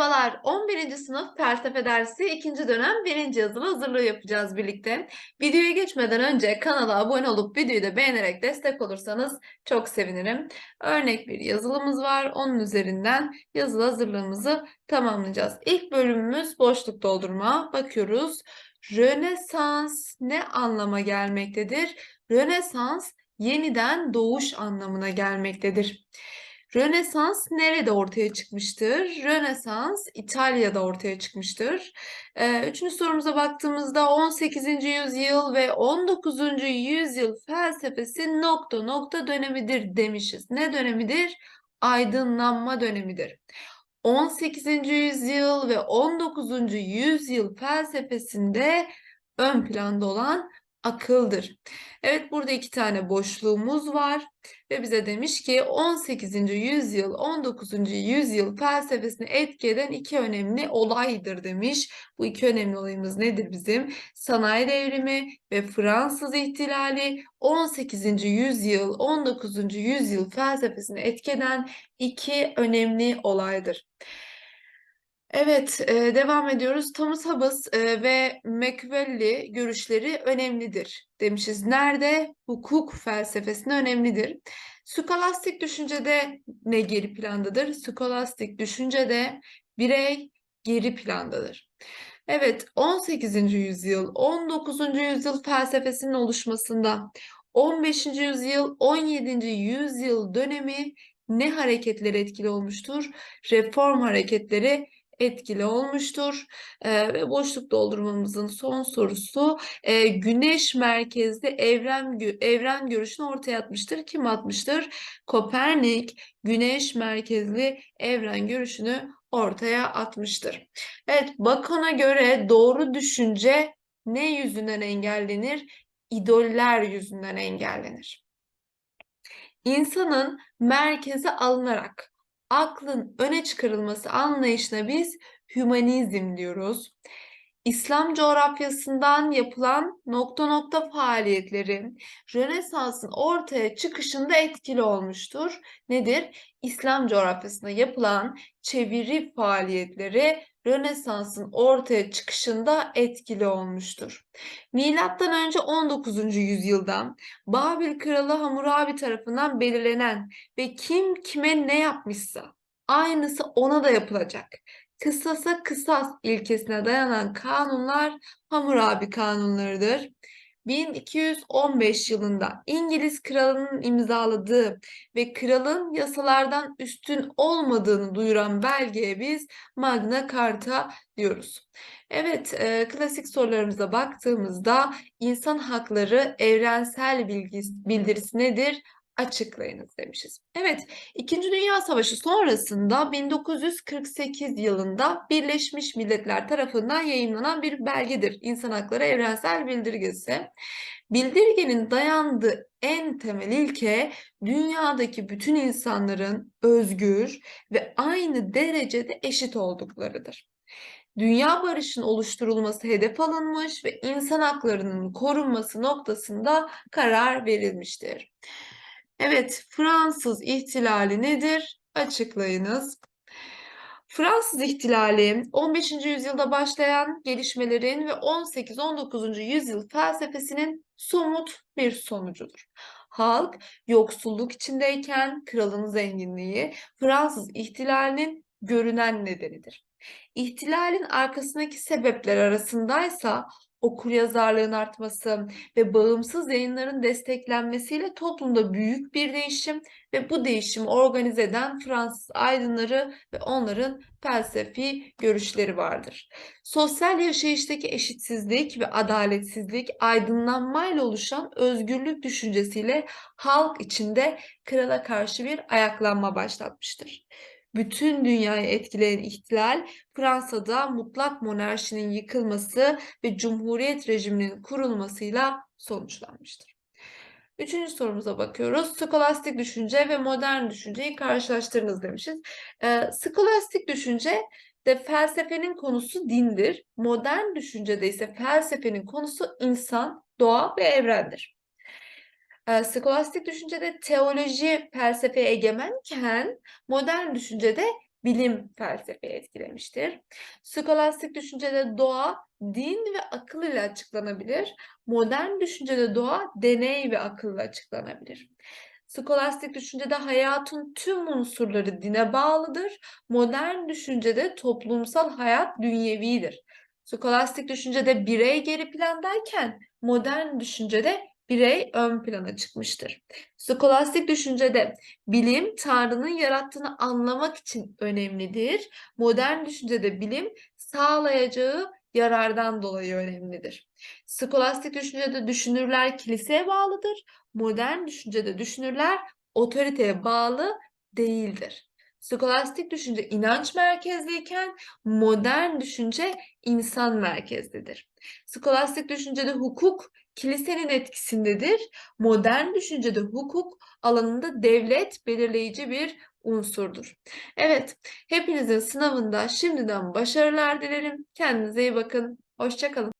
Merhabalar, 11. sınıf felsefe dersi 2. dönem 1. yazılı hazırlığı yapacağız birlikte. Videoya geçmeden önce kanala abone olup videoyu da beğenerek destek olursanız çok sevinirim. Örnek bir yazılımız var, onun üzerinden yazılı hazırlığımızı tamamlayacağız. İlk bölümümüz boşluk doldurma. Bakıyoruz. Rönesans ne anlama gelmektedir? Rönesans yeniden doğuş anlamına gelmektedir. Rönesans nerede ortaya çıkmıştır? Rönesans İtalya'da ortaya çıkmıştır. Ee, üçüncü sorumuza baktığımızda 18. yüzyıl ve 19. yüzyıl felsefesi nokta nokta dönemidir demişiz. Ne dönemidir? Aydınlanma dönemidir. 18. yüzyıl ve 19. yüzyıl felsefesinde ön planda olan akıldır. Evet burada iki tane boşluğumuz var ve bize demiş ki 18. yüzyıl 19. yüzyıl felsefesini etki iki önemli olaydır demiş. Bu iki önemli olayımız nedir bizim? Sanayi devrimi ve Fransız ihtilali 18. yüzyıl 19. yüzyıl felsefesini etki iki önemli olaydır. Evet, e, devam ediyoruz. Thomas Hobbes e, ve Machiavelli görüşleri önemlidir demişiz. Nerede? Hukuk felsefesinde önemlidir. Skolastik düşüncede ne geri plandadır? Skolastik düşüncede birey geri plandadır. Evet, 18. yüzyıl, 19. yüzyıl felsefesinin oluşmasında 15. yüzyıl, 17. yüzyıl dönemi ne hareketleri etkili olmuştur? Reform hareketleri etkili olmuştur. E, ve boşluk doldurmamızın son sorusu e, güneş merkezli evren evren görüşünü ortaya atmıştır. Kim atmıştır? Kopernik güneş merkezli evren görüşünü ortaya atmıştır. Evet, Bacon'a göre doğru düşünce ne yüzünden engellenir? İdoller yüzünden engellenir. İnsanın merkeze alınarak aklın öne çıkarılması anlayışına biz hümanizm diyoruz. İslam coğrafyasından yapılan nokta nokta faaliyetlerin Rönesans'ın ortaya çıkışında etkili olmuştur. Nedir? İslam coğrafyasında yapılan çeviri faaliyetleri Rönesans'ın ortaya çıkışında etkili olmuştur. Milattan önce 19. yüzyılda Babil kralı Hammurabi tarafından belirlenen ve kim kime ne yapmışsa aynısı ona da yapılacak. Kısasa kısas ilkesine dayanan kanunlar Hammurabi kanunlarıdır. 1215 yılında İngiliz kralının imzaladığı ve kralın yasalardan üstün olmadığını duyuran belgeye biz Magna Carta diyoruz. Evet, e, klasik sorularımıza baktığımızda insan hakları evrensel bilgisi, bildirisi nedir? Açıklayınız demişiz. Evet, İkinci Dünya Savaşı sonrasında 1948 yılında Birleşmiş Milletler tarafından yayınlanan bir belgedir. İnsan Hakları Evrensel Bildirgesi. Bildirgenin dayandığı en temel ilke dünyadaki bütün insanların özgür ve aynı derecede eşit olduklarıdır. Dünya barışının oluşturulması hedef alınmış ve insan haklarının korunması noktasında karar verilmiştir. Evet, Fransız ihtilali nedir? Açıklayınız. Fransız ihtilali 15. yüzyılda başlayan gelişmelerin ve 18-19. yüzyıl felsefesinin somut bir sonucudur. Halk yoksulluk içindeyken kralın zenginliği Fransız ihtilalinin görünen nedenidir. İhtilalin arkasındaki sebepler arasındaysa okuryazarlığın artması ve bağımsız yayınların desteklenmesiyle toplumda büyük bir değişim ve bu değişimi organize eden Fransız aydınları ve onların felsefi görüşleri vardır. Sosyal yaşayıştaki eşitsizlik ve adaletsizlik aydınlanmayla oluşan özgürlük düşüncesiyle halk içinde krala karşı bir ayaklanma başlatmıştır bütün dünyayı etkileyen ihtilal Fransa'da mutlak monarşinin yıkılması ve cumhuriyet rejiminin kurulmasıyla sonuçlanmıştır. Üçüncü sorumuza bakıyoruz. Skolastik düşünce ve modern düşünceyi karşılaştırınız demişiz. Ee, skolastik düşünce de felsefenin konusu dindir. Modern düşüncede ise felsefenin konusu insan, doğa ve evrendir. Ee, skolastik düşüncede teoloji felsefeye egemenken modern düşüncede bilim felsefeyi etkilemiştir. Skolastik düşüncede doğa din ve akıl ile açıklanabilir. Modern düşüncede doğa deney ve akılla açıklanabilir. Skolastik düşüncede hayatın tüm unsurları dine bağlıdır. Modern düşüncede toplumsal hayat dünyevidir. Skolastik düşüncede birey geri plandayken modern düşüncede birey ön plana çıkmıştır. Skolastik düşüncede bilim Tanrı'nın yarattığını anlamak için önemlidir. Modern düşüncede bilim sağlayacağı yarardan dolayı önemlidir. Skolastik düşüncede düşünürler kiliseye bağlıdır. Modern düşüncede düşünürler otoriteye bağlı değildir. Skolastik düşünce inanç merkezliyken modern düşünce insan merkezlidir. Skolastik düşüncede hukuk kilisenin etkisindedir. Modern düşüncede hukuk alanında devlet belirleyici bir unsurdur. Evet, hepinizin sınavında şimdiden başarılar dilerim. Kendinize iyi bakın. Hoşça kalın.